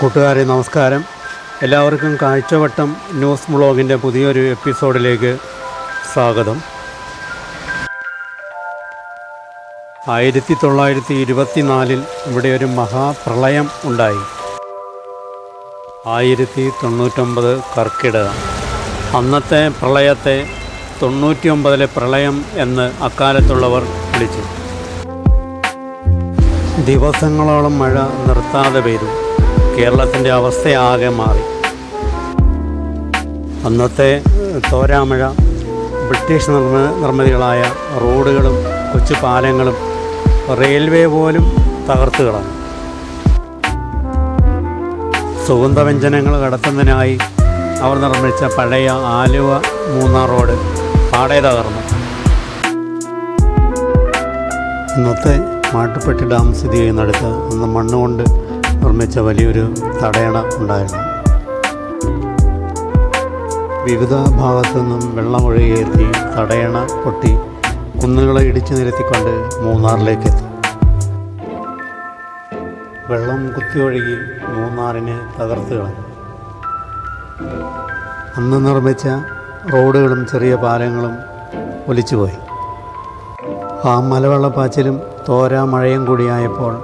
കൂട്ടുകാരെ നമസ്കാരം. എല്ലാവർക്കും കാഴ്ചവട്ടം ന്യൂസ് ബ്ലോഗിന്റെ പുതിയൊരു എപ്പിസോഡിലേക്ക് സ്വാഗതം. ആയിരത്തി തൊള്ളായിരത്തി ഇരുപത്തിനാലിൽ ഇവിടെ ഒരു മഹാപ്രളയം ഉണ്ടായി. ആയിരത്തി തൊണ്ണൂറ്റൊമ്പത് കർക്കിടക. അന്നത്തെ പ്രളയത്തെ തൊണ്ണൂറ്റിയൊമ്പതിലെ പ്രളയം എന്ന് അക്കാലത്തുള്ളവർ വിളിച്ചു. ദിവസങ്ങളോളം മഴ നിർത്താതെ പെയ്തു. കേരളത്തിന്റെ അവസ്ഥയാകെ മാറി. അന്നത്തെ തോരാമഴ ബ്രിട്ടീഷ് നിർമ്മ നിർമ്മിതികളായ റോഡുകളും കൊച്ചു പാലങ്ങളും റെയിൽവേ പോലും തകർത്ത് കളഞ്ഞു. സുഗന്ധവ്യഞ്ജനങ്ങൾ കടത്തുന്നതിനായി അവർ നിർമ്മിച്ച പഴയ ആലുവ മൂന്നാർ റോഡ് പാടെ തകർന്നു. ഇന്നത്തെ മാട്ടുപ്പെട്ടി ഡാം സ്ഥിതി ചെയ്യുന്നിടത്ത് അന്ന് മണ്ണ് കൊണ്ട് നിർമ്മിച്ച വലിയൊരു തടയണ ഉണ്ടായിരുന്നു. വിവിധ ഭാഗത്തു നിന്നും വെള്ളമൊഴുകിയെത്തി തടയണ പൊട്ടി കുന്നുകളെ ഇടിച്ചു നിരത്തിക്കൊണ്ട് മൂന്നാറിലേക്ക് എത്തി വെള്ളം കുത്തിയൊഴുകി മൂന്നാറിനെ തകർത്ത് കളഞ്ഞു. അന്ന് നിർമ്മിച്ച റോഡുകളും ചെറിയ പാലങ്ങളും ഒലിച്ചുപോയി. ആ മലവെള്ളപ്പാച്ചിലും തോരാ മഴയും കൂടിയായപ്പോൾ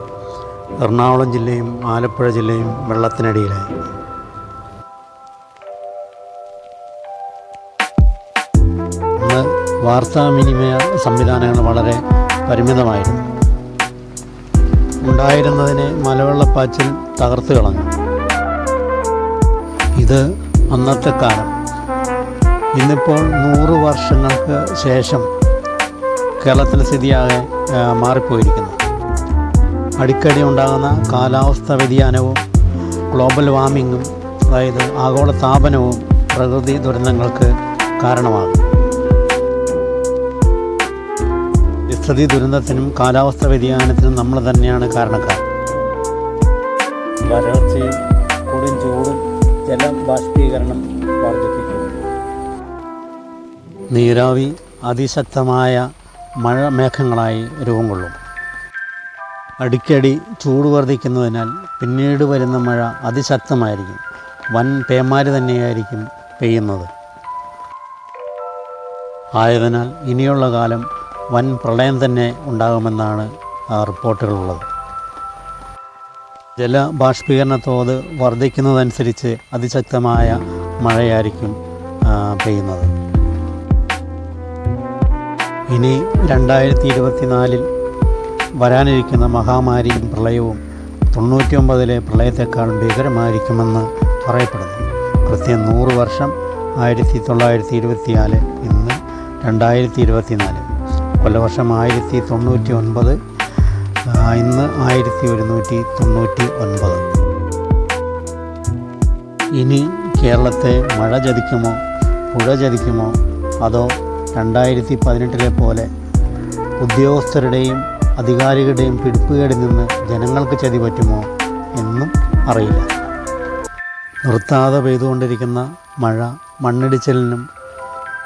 എറണാകുളം ജില്ലയും ആലപ്പുഴ ജില്ലയും വെള്ളത്തിനടിയിലായി. വാർത്താവിനിമയ സംവിധാനങ്ങൾ വളരെ പരിമിതമായിരുന്നു. ഉണ്ടായിരുന്നതിനെ മലവെള്ളപ്പാച്ചിൽ തകർത്ത് കളഞ്ഞു. ഇത് അന്നത്തെ കാലം. ഇന്നിപ്പോൾ നൂറ് വർഷങ്ങൾക്ക് ശേഷം കേരളത്തിലെ സ്ഥിതിയാകെ മാറിപ്പോയിരിക്കുന്നു. അടിക്കടി ഉണ്ടാകുന്ന കാലാവസ്ഥ വ്യതിയാനവും ഗ്ലോബൽ വാർമിങ്ങും അതായത് ആഗോള താപനവും പ്രകൃതി ദുരന്തങ്ങൾക്ക് കാരണമാകും. സ്ഥിതി ദുരന്തത്തിനും കാലാവസ്ഥ വ്യതിയാനത്തിനും നമ്മൾ തന്നെയാണ് കാരണക്കാർ. വരൾച്ചയും കൊടും ചൂടും ജലം ബാഷ്പീകരണം നീരാവി അതിശക്തമായ മഴ മേഘങ്ങളായി രൂപം കൊള്ളും. അടിക്കടി ചൂട് വർദ്ധിക്കുന്നതിനാൽ പിന്നീട് വരുന്ന മഴ അതിശക്തമായിരിക്കും. വൻ പേമാരി തന്നെയായിരിക്കും പെയ്യുന്നത്. ആയതിനാൽ ഇനിയുള്ള കാലം വൻ പ്രളയം തന്നെ ഉണ്ടാകുമെന്നാണ് ആ ജല ബാഷ്പീകരണ തോത് വർദ്ധിക്കുന്നതനുസരിച്ച് അതിശക്തമായ മഴയായിരിക്കും പെയ്യുന്നത്. ഇനി രണ്ടായിരത്തി ഇരുപത്തിനാലിൽ വരാനിരിക്കുന്ന മഹാമാരിയും പ്രളയവും തൊണ്ണൂറ്റിയൊമ്പതിലെ പ്രളയത്തെക്കാൾ ഭീകരമായിരിക്കുമെന്ന് പറയപ്പെടുന്നു. കൃത്യം നൂറ് വർഷം ആയിരത്തി തൊള്ളായിരത്തി ഇരുപത്തിനാല് ഇന്ന് രണ്ടായിരത്തി ഇരുപത്തിനാല് കൊല്ലവർഷം ആയിരത്തി തൊണ്ണൂറ്റി ഒൻപത് ഇന്ന് ആയിരത്തി ഒരുന്നൂറ്റി തൊണ്ണൂറ്റി ഒൻപത് ഇനി കേരളത്തെ മഴ ചതിക്കുമോ പുഴ ചതിക്കുമോ അതോ രണ്ടായിരത്തി പതിനെട്ടിലെ പോലെ ഉദ്യോഗസ്ഥരുടെയും അധികാരികളുടെയും പിടിപ്പുകേടിൽ നിന്ന് ജനങ്ങൾക്ക് ചതി പറ്റുമോ എന്നും അറിയില്ല. നിർത്താതെ പെയ്തുകൊണ്ടിരിക്കുന്ന മഴ മണ്ണിടിച്ചിലിനും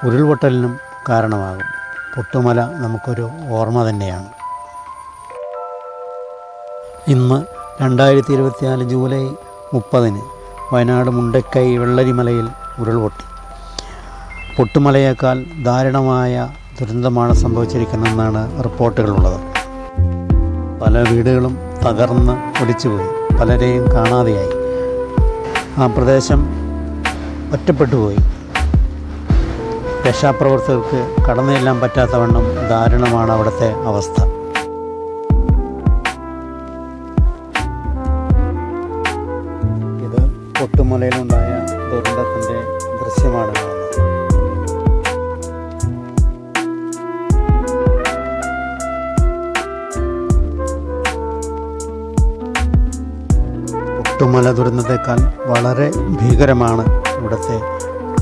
ഉരുൾപൊട്ടലിനും കാരണമാകും. പൊട്ടുമല നമുക്കൊരു ഓർമ്മ തന്നെയാണ്. ഇന്ന് രണ്ടായിരത്തി ഇരുപത്തിനാല് ജൂലൈ മുപ്പതിന് വയനാട് മുണ്ടക്കൈ വെള്ളരിമലയിൽ ഉരുൾപൊട്ടി. പൊട്ടുമലയേക്കാൾ ദാരുണമായ ദുരന്തമാണ് സംഭവിച്ചിരിക്കുന്നതെന്നാണ് റിപ്പോർട്ടുകളുള്ളത്. പല വീടുകളും തകർന്ന് ഒലിച്ചുപോയി പലരെയും കാണാതെയായി. ആ പ്രദേശം ഒറ്റപ്പെട്ടുപോയി. രക്ഷാപ്രവർത്തകർക്ക് കടന്നു ചെല്ലാൻ പറ്റാത്തവണ്ണം ദാരുണമാണ് അവിടുത്തെ അവസ്ഥ. ഇത് പൊട്ടുമലയിലുണ്ടായ ദുരന്തത്തിന്റെ ഒട്ടുമല ദുരന്തത്തെക്കാൾ വളരെ ഭീകരമാണ് ഇവിടുത്തെ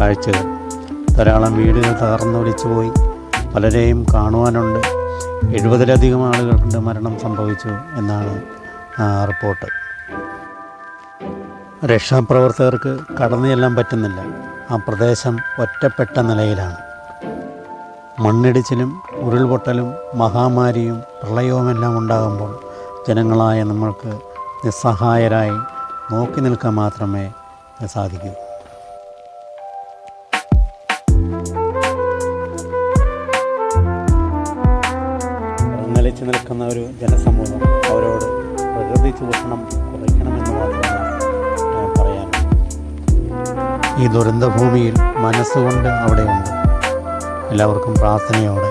കാഴ്ചകൾ. ധാരാളം വീടുകൾ തകർന്നൊലിച്ചു പോയി. പലരെയും കാണുവാനുണ്ട്. എഴുപതിലധികം ആളുകൾക്ക് മരണം സംഭവിച്ചു എന്നാണ് റിപ്പോർട്ട്. രക്ഷാപ്രവർത്തകർക്ക് കടന്നു ചെല്ലാൻ പറ്റുന്നില്ല. ആ പ്രദേശം ഒറ്റപ്പെട്ട നിലയിലാണ്. മണ്ണിടിച്ചിലും ഉരുൾപൊട്ടലും മഹാമാരിയും പ്രളയവുമെല്ലാം ഉണ്ടാകുമ്പോൾ ജനങ്ങളായ നമ്മൾക്ക് നിസ്സഹായരായി നോക്കി നിൽക്കാൻ മാത്രമേ സാധിക്കൂ. നിലച്ചു നിൽക്കുന്ന ഒരു ജനസമൂഹം അവരോട് പ്രകൃതി ചൂഷണം കുറയ്ക്കണമെന്ന് മാത്രമാണ് പറയാൻ ഈ ദുരന്തഭൂമിയിൽ മനസ്സുകൊണ്ട് അവിടെയുണ്ട്. എല്ലാവർക്കും പ്രാർത്ഥനയോടെ